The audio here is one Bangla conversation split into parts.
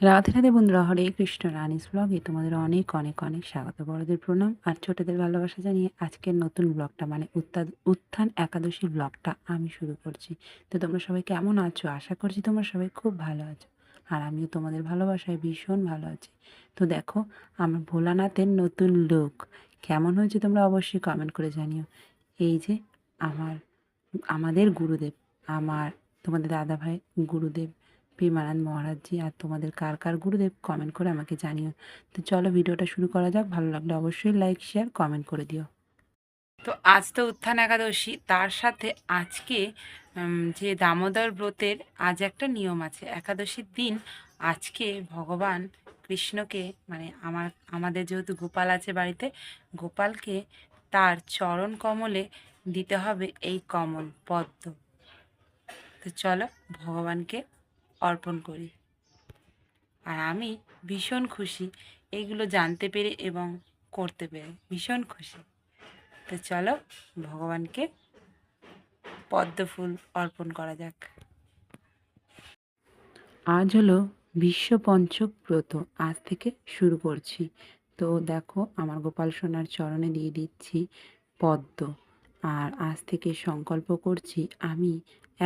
রাধে রাধে বন্ধুরা, হরে কৃষ্ণ, রানিস ব্লগে তোমাদের অনেক অনেক অনেক স্বাগত। বড়দের প্রণাম আর ছোটদের ভালোবাসা জানিয়ে আজকের নতুন ব্লগটা মানে উত্থান একাদশীর ব্লগটা আমি শুরু করছি। তো তোমরা সবাই কেমন আছো? আশা করছি তোমরা সবাই খুব ভালো আছো। আর আমিও তোমাদের ভালোবাসায় ভীষণ ভালো আছি। তো দেখো, আমার ভোলানাথের নতুন লুক কেমন হয়েছে তোমরা অবশ্যই কমেন্ট করে জানিও। এই যে আমার, আমাদের গুরুদেব, আমার তোমাদের দাদা ভাই গুরুদেব প্রেমানন্দ মহারাজজি আর তোমাদের কার কার গুরুদেব কমেন্ট করে আমাকে জানিও। তো চলো ভিডিওটা শুরু করা যাক। ভালো লাগলে অবশ্যই লাইক শেয়ার কমেন্ট করে দিও। তো আজ তো উত্থান একাদশী। তার সাথে আজকে যে দামোদর ব্রতের আজ একটা নিয়ম আছে। একাদশীর দিন আজকে ভগবান কৃষ্ণকে মানে আমার, আমাদের যেহেতু গোপাল আছে বাড়িতে, গোপালকে তার চরণ কমলে দিতে হবে এই কমল পদ্ম। তো চলো ভগবানকে অর্পণ করি। আর আমি ভীষণ খুশি এইগুলো জানতে পেরে এবং করতে পেরে। ভীষণ খুশি। তো চলো ভগবানকে পদ্ম ফুল অর্পণ করা যাক। আজ হলো বিশ্ব পঞ্চক ব্রত। আজ থেকে শুরু করছি। তো দেখো আমার গোপাল সোনার চরণে দিয়ে দিচ্ছি পদ্ম। আর আজ থেকে সংকল্প করছি আমি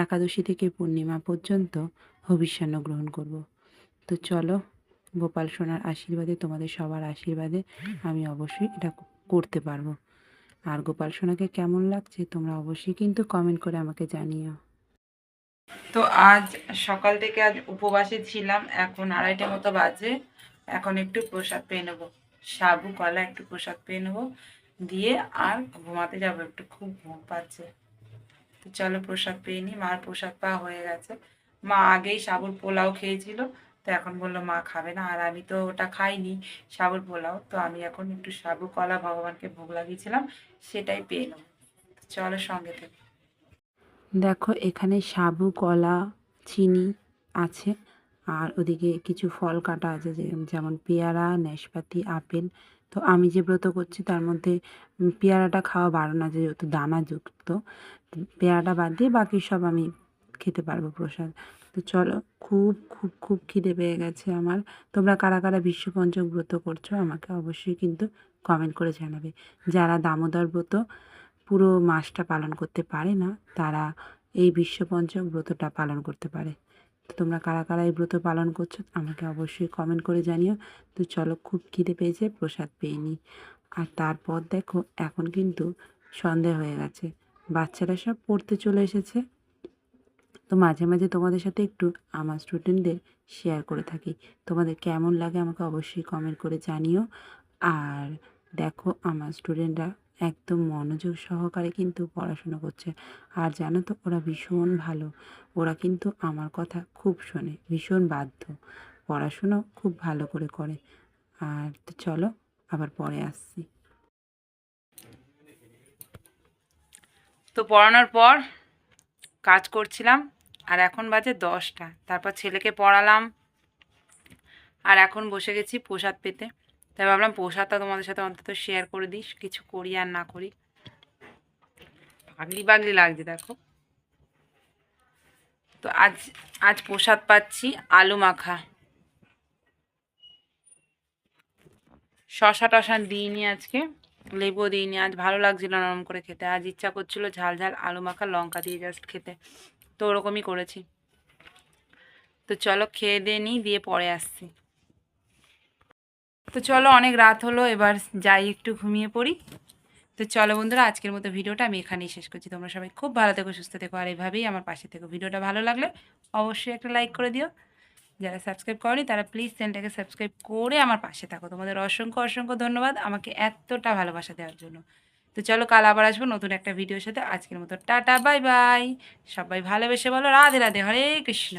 একাদশী থেকে পূর্ণিমা পর্যন্ত হবিষ্যান্ন গ্রহণ করব। তো চলো, গোপাল সোনার আশীর্বাদে, তোমাদের সবার আশীর্বাদে আমি অবশ্যই এটা করতে পারব। আর গোপাল সোনাকে কেমন লাগছে তোমরা অবশ্যই কিন্তু কমেন্ট করে আমাকে জানিও। তো আজ সকাল থেকে আজ উপবাসে ছিলাম, এখন আড়াইটে মতো বাজে, এখন একটু প্রসাদ পেয়ে নেব। সাবু, কলা একটু প্রসাদ পেয়ে নেব। দিয়ে আর ঘুমাতে যাব একটু, খুব ঘুম পাচ্ছে। তো চলো প্রসাদ পেয়ে নিই মার প্রসাদ পাওয়া হয়ে গেছে। মা আগেই সাবুর পোলাও খেয়েছিল, তো এখন বলল মা খাবে না, আর আমি তো ওটা খাইনি সাবুর পোলাও, তো আমি এখন একটু সাবু কলা ভগবানকে ভোগ লাগিয়েছিলাম, সেটাই পেয়ে নেব। চলো সঙ্গে থেকে। দেখো, এখানে সাবু কলা, চিনি আছে, আর ওদিকে কিছু ফল কাটা আছে যেমন পেয়ারা, নাশপাতি, আপেল তো আমি যে ব্রত করছি তার মধ্যে পেয়ারাটা খাওয়া বারণ আছে, যেহেতু দানাযুক্ত পেয়ারাটা বাদ দিয়ে বাকি সব আমি খেতে পারব প্রসাদ। তো চলো, খুব খুব খুব খিদে পেয়ে গেছে আমার। তোমরা কারা কারা বিশ্ব পঞ্চক ব্রত করছ আমাকে অবশ্যই কিন্তু কমেন্ট করে জানাবে। যারা দামোদর ব্রত পুরো মাসটা পালন করতে পারে না, তারা এই বিশ্ব পঞ্চক ব্রতটা পালন করতে পারে। তোমরা কারা কারা এই ব্রত পালন করছ আমাকে অবশ্যই কমেন্ট করে জানিও। তো চলো খুব খিদে পেয়েছে, প্রসাদ পেয়ে আর তারপর দেখো, এখন কিন্তু সন্ধে হয়ে গেছে। বাচ্চারা সব পড়তে চলে এসেছে। তো মাঝে মাঝে তোমাদের সাথে একটু আমার স্টুডেন্টদের শেয়ার করে থাকি। তোমাদের কেমন লাগে আমাকে অবশ্যই কমেন্ট করে জানিও। আর দেখো, আমার স্টুডেন্টরা একদম মনোযোগ সহকারে কিন্তু পড়াশুনো করছে। আর জানো তো, ওরা ভীষণ ভালো। ওরা কিন্তু আমার কথা খুব শোনে, ভীষণ বাধ্য। পড়াশুনো খুব ভালো করে করে। আর তো চলো, আবার পরে আসছি। তো পড়ানোর পর কাজ করছিলাম, আর এখন বাজে দশটা। তারপর ছেলেকে পড়ালাম, আর এখন বসে গেছি প্রসাদ পেতে। তাই ভাবলাম প্রসাদটা তোমাদের সাথে অন্তত শেয়ার করে দিস কিছু করি আর না করি। পাগলি পাগলি লাগছে, দেখো। তো আজ আজ প্রসাদ পাচ্ছি আলু মাখা। শশা টশা দিইনি আজকে লেবু দিইনি, আজ ভালো লাগছিল নরম করে খেতে। আজ ইচ্ছা করছিল ঝাল ঝাল আলু মাখা, লঙ্কা দিয়ে জাস্ট খেতে। তো ওরকমই করেছি। তো চলো খেয়ে দিয়ে নিই, দিয়ে পরে আসছি। তো চলো অনেক রাত হলো, এবার যাই একটু ঘুমিয়ে পড়ি। তো চলো বন্ধুরা, আজকের মতো ভিডিওটা আমি এখানেই শেষ করছি। তোমরা সবাই খুব ভালো থেকো, সুস্থ থেকো। আর এভাবেই আমার পাশে থেকো। ভিডিওটা ভালো লাগলে অবশ্যই একটা লাইক করে দিও। যারা সাবস্ক্রাইব করনি, তারা প্লিজ চ্যানেলটাকে সাবস্ক্রাইব করে আমার পাশে থাকো। তোমাদের অসংখ্য অসংখ্য ধন্যবাদ আমাকে এতটা ভালোবাসা দেওয়ার জন্য। তো চলো, কাল আবার আসব নতুন একটা ভিডিওর সাথে। আজকের মতো টাটা, বাই বাই। সবাই ভালোবেসে বলো, রাধে রাধে, হরে কৃষ্ণ।